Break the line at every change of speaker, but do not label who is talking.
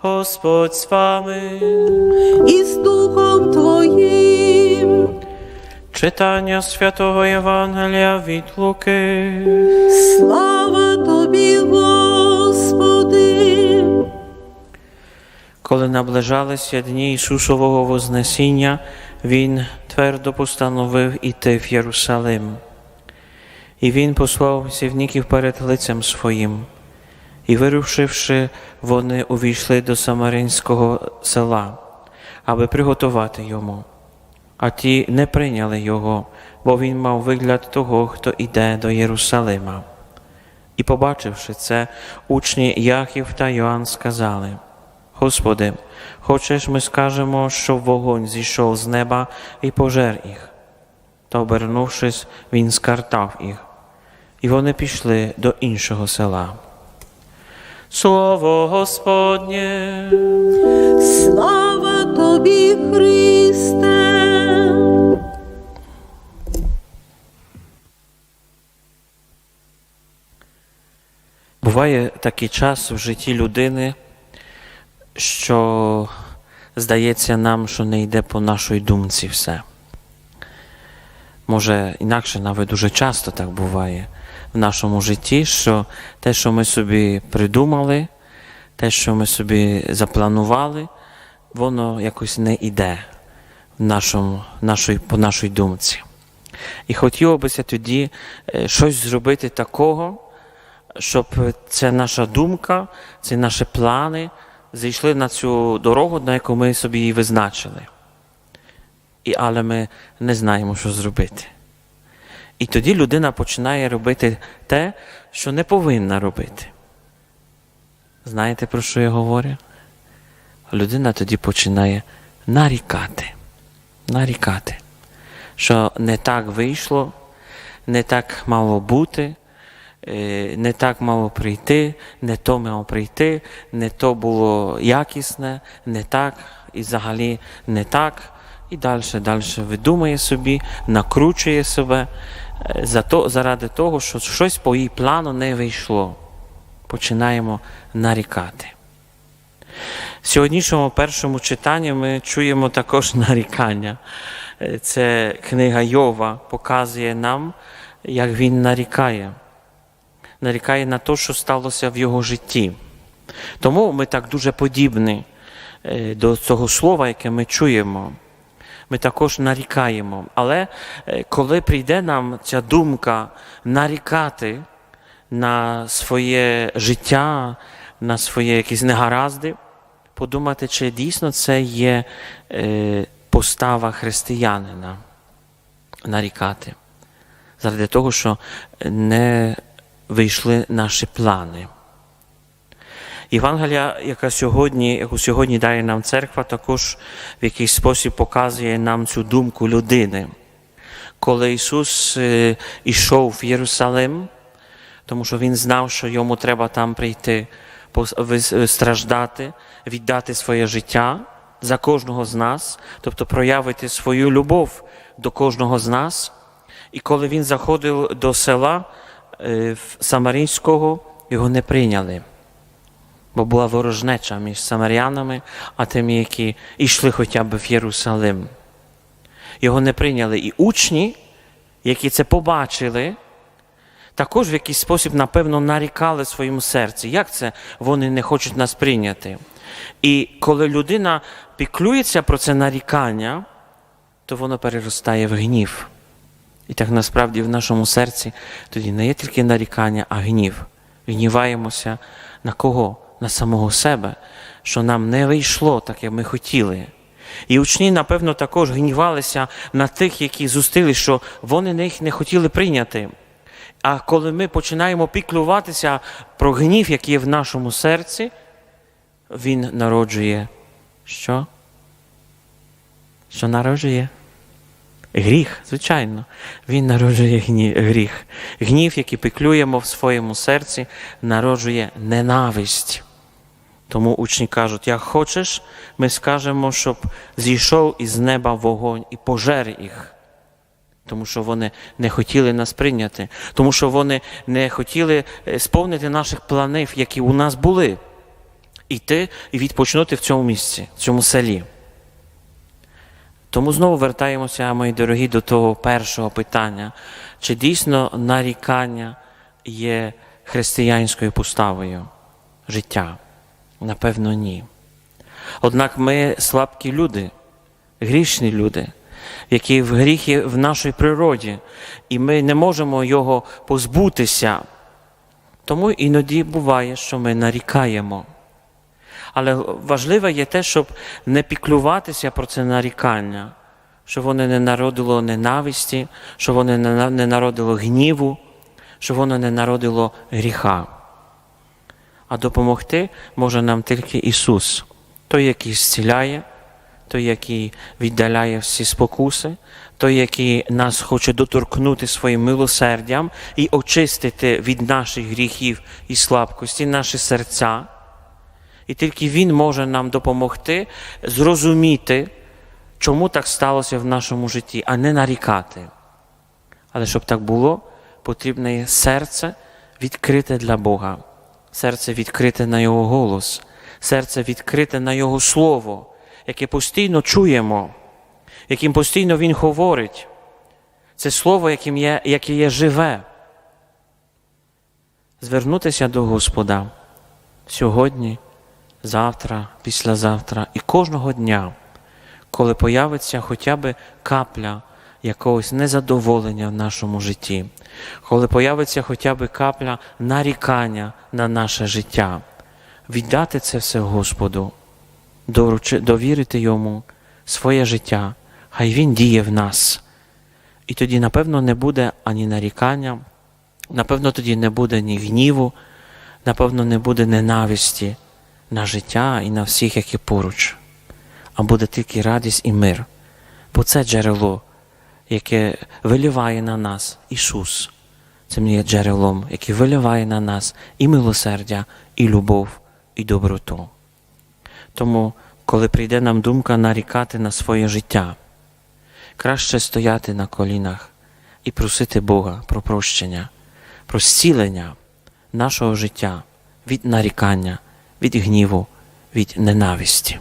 Господь з вами.
і з Духом Твоїм.
Читання святого Євангелія від Луки.
Слава Тобі, Господи.
Коли наближалися дні Ісусового Вознесіння, Він твердо постановив іти в Єрусалим. І Він послав сівників перед лицем своїм. І, вирушивши, вони увійшли до Самаринського села, аби приготувати йому. А ті не прийняли його, бо він мав вигляд того, хто іде до Єрусалима. І, побачивши це, учні Яхів та Йоанн сказали: Господи, хочеш, ми скажемо, що вогонь зійшов з неба і пожер їх. Та, обернувшись, він скартав їх, і вони пішли до іншого села. Слово Господнє.
Слава Тобі, Христе.
Буває такий час в житті людини, що здається нам, що не йде по нашій думці все. Може, інакше навіть дуже часто так буває в нашому житті, що те, що ми собі придумали, те, що ми собі запланували, воно якось не йде в нашому, нашої, по нашій думці. І хотілося тоді е, щось зробити такого, щоб ця наша думка, ці наші плани зійшли на цю дорогу, на яку ми собі її визначили. І, але ми не знаємо, що зробити. І тоді людина починає робити те, що не повинна робити. Знаєте, про що я говорю? Людина тоді починає нарікати. Нарікати, що не так вийшло, не так мало бути, е, не так мало прийти, не то мало прийти, не то було якісне, не так, і взагалі не так. І далі, далі видумує собі, накручує себе е, за то, заради того, що щось по її плану не вийшло. Починаємо нарікати. В сьогоднішньому першому читанні ми чуємо також нарікання. Е, Це книга Йова показує нам, як він нарікає. Нарікає на те, що сталося в його житті. Тому ми так дуже подібні е, до цього слова, яке ми чуємо. Ми також нарікаємо. Але е, коли прийде нам ця думка нарікати на своє життя, на свої якісь негаразди, подумати, чи дійсно це є е, постава християнина нарікати. Заради того, що не вийшли наші плани. Євангелія, яка сьогодні, яку сьогодні дає нам церква, також в якийсь спосіб показує нам цю думку людини. Коли Ісус е, ішов в Єрусалим, тому що Він знав, що йому треба там прийти, страждати, віддати своє життя за кожного з нас, тобто проявити свою любов до кожного з нас. І коли він заходив до села е, Самарійського, його не прийняли, бо була ворожнеча між самарянами, а тими, які йшли хоча б в Єрусалим. Його не прийняли і учні, які це побачили, також в якийсь спосіб, напевно, нарікали в своєму серці. Як це вони не хочуть нас прийняти? І коли людина піклюється про це нарікання, то воно переростає в гнів. І так насправді в нашому серці тоді не є тільки нарікання, а гнів. Гніваємося на кого? На самого себе, що нам не вийшло так, як ми хотіли. І учні, напевно, також гнівалися на тих, які зустріли, що вони їх не хотіли прийняти. А коли ми починаємо піклуватися про гнів, який є в нашому серці, він народжує що? Що народжує? Гріх, звичайно, він народжує гріх. Гнів, який пеклюємо в своєму серці, народжує ненависть. Тому учні кажуть, як хочеш, ми скажемо, щоб зійшов із неба вогонь і пожер їх. Тому що вони не хотіли нас прийняти, тому що вони не хотіли е, сповнити наших планів, які у нас були. йти і відпочинути в цьому місці, в цьому селі. Тому знову вертаємося, мої дорогі, до того першого питання: чи дійсно нарікання є християнською поставою життя? Напевно, ні. Однак ми слабкі люди, грішні люди, які в гріхі в нашій природі, і ми не можемо його позбутися. Тому іноді буває, що ми нарікаємо. Але важливе є те, щоб не піклюватися про це нарікання, щоб воно не народило ненависті, щоб воно не народило гніву, щоб воно не народило гріха. А допомогти може нам тільки Ісус, той, який зціляє, той, який віддаляє всі спокуси, той, який нас хоче доторкнути своїм милосердям і очистити від наших гріхів і слабкості наші серця. І тільки Він може нам допомогти зрозуміти, чому так сталося в нашому житті, а не нарікати. Але щоб так було, потрібне є серце відкрите для Бога, серце відкрите на Його голос, серце відкрите на Його Слово, яке постійно чуємо, яким постійно Він говорить. Це слово, яким є, яке є живе. Звернутися до Господа сьогодні, завтра, післязавтра і кожного дня, коли появиться хоча б капля якогось незадоволення в нашому житті, коли появиться хоча б капля нарікання на наше життя, віддати це все Господу, довірити Йому своє життя, хай Він діє в нас. І тоді, напевно, не буде ані нарікання, напевно, тоді не буде ні гніву, напевно, не буде ненависті на життя і на всіх, які поруч, а буде тільки радість і мир. Бо це джерело, яке виливає на нас Ісус. Це є джерелом, яке виливає на нас і милосердя, і любов, і доброту. Тому, коли прийде нам думка нарікати на своє життя, краще стояти на колінах і просити Бога про прощення, про зцілення нашого життя від нарікання, від гніву, від ненависті.